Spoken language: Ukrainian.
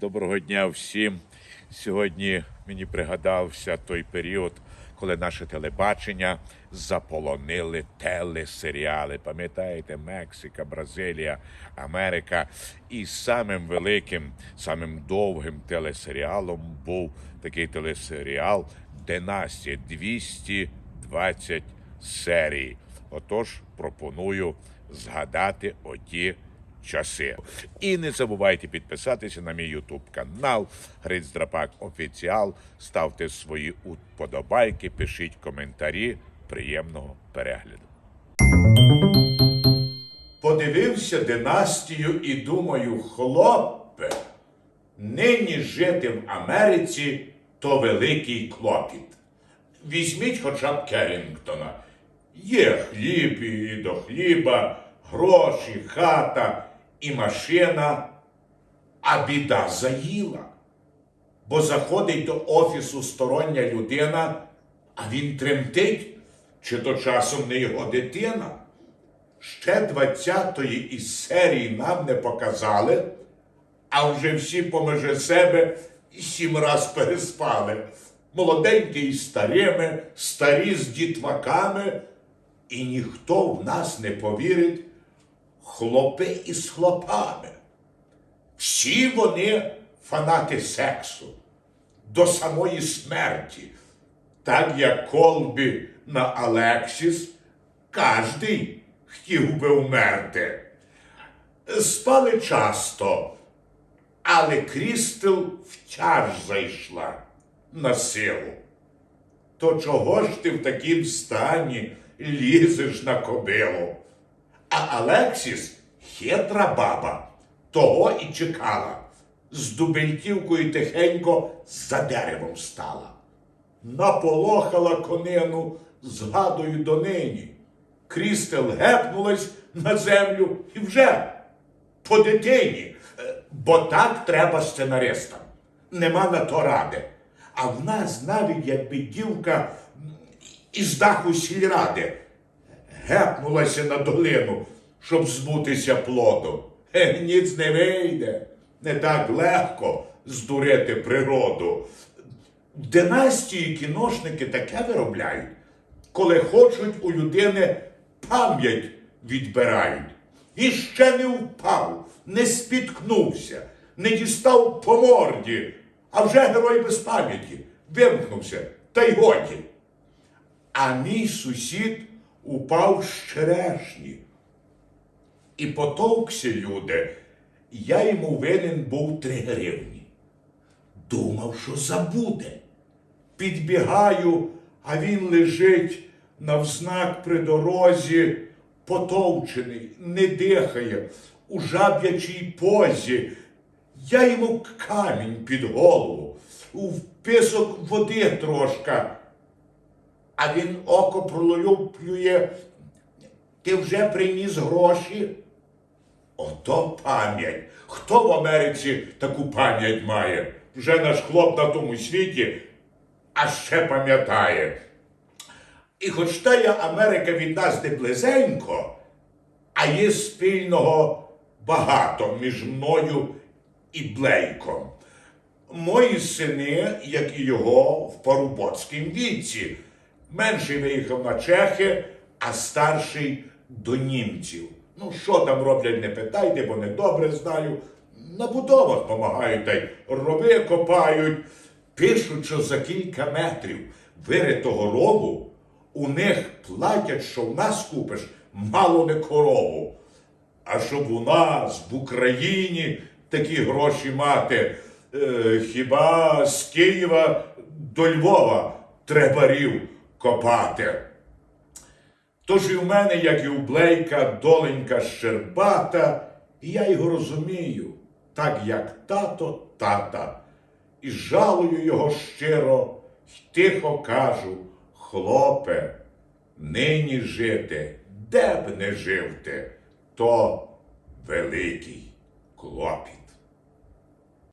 Доброго дня всім. Сьогодні мені пригадався той період, коли наше телебачення заполонили телесеріали. Пам'ятаєте, Мексика, Бразилія, Америка. І самим великим, самим довгим телесеріалом був такий телесеріал Династія 220 серій. Отож, пропоную згадати оті часи. І не забувайте підписатися на мій ютуб канал Гриць Драпак Офіціал. Ставте свої уподобайки, пишіть коментарі. Приємного перегляду. Подивився династію і думаю, хлопе, нині жити в Америці то великий клопіт. Візьміть хоча б Керінгтона. Є хліб і до хліба, гроші, хата і машина, а біда заїла. Бо заходить до офісу стороння людина, а він тремтить, чи то часом не його дитина. Ще 20-ї із серії нам не показали, а вже всі поміж себе сім раз переспали. Молоденькі із старими, старі з дітваками, і ніхто в нас не повірить, хлопи із хлопами. Всі вони фанати сексу до самої смерті. Так як Колбі на Алексіс, кожний хотів би вмерти. Спали часто, але Крістел втяж зайшла на силу. То чого ж ти в такім стані лізеш на кобилу? А Алексіс хитра баба, того і чекала. З дубельтівкою тихенько за деревом стала. Наполохала конину, згадую донині. Крістел гепнулась на землю і вже по дитині. Е, Бо так треба сценаристам. Нема на то ради. А в нас навіть якби дівка із даху сільради гепнулася на долину, щоб збутися плоду. Е, ніц не вийде. Не так легко здурити природу. Династії кіношники таке виробляють, коли хочуть у людини пам'ять відбирають. І ще не впав, не спіткнувся, не дістав по морді, а вже герой без пам'яті вимкнувся, та й годі. А мій сусід упав з черешні. І потовкся, люди, я йому винен був три гривні. Думав, що забуде. Підбігаю, а він лежить навзнак при дорозі, потовчений, не дихає, у жаб'ячій позі. Я йому камінь під голову, в писок води трошка. А він око пролюблює. Ти вже приніс гроші? Ото пам'ять. Хто в Америці таку пам'ять має? Вже наш хлоп на тому світі, а ще пам'ятає. І хоч та я Америка від нас не близенько, а є спільного багато між мною і Блейком. Мої сини, як і його, в парубоцькім віці. Менший виїхав на Чехи, а старший до німців. Ну, що там роблять, не питайте, бо не добре знаю. На будовах допомагають та й рови копають. Пишуть, що за кілька метрів виритого рову у них платять, що в нас купиш мало не корову. А щоб у нас в Україні такі гроші мати, е, хіба з Києва до Львова треба рів копати. Тож і в мене, як і у Блейка, доленька щербата, і я його розумію, так як тато тата. І жалую його щиро, й тихо кажу, хлопе, нині жити, де б не жив ти, то великий клопіт.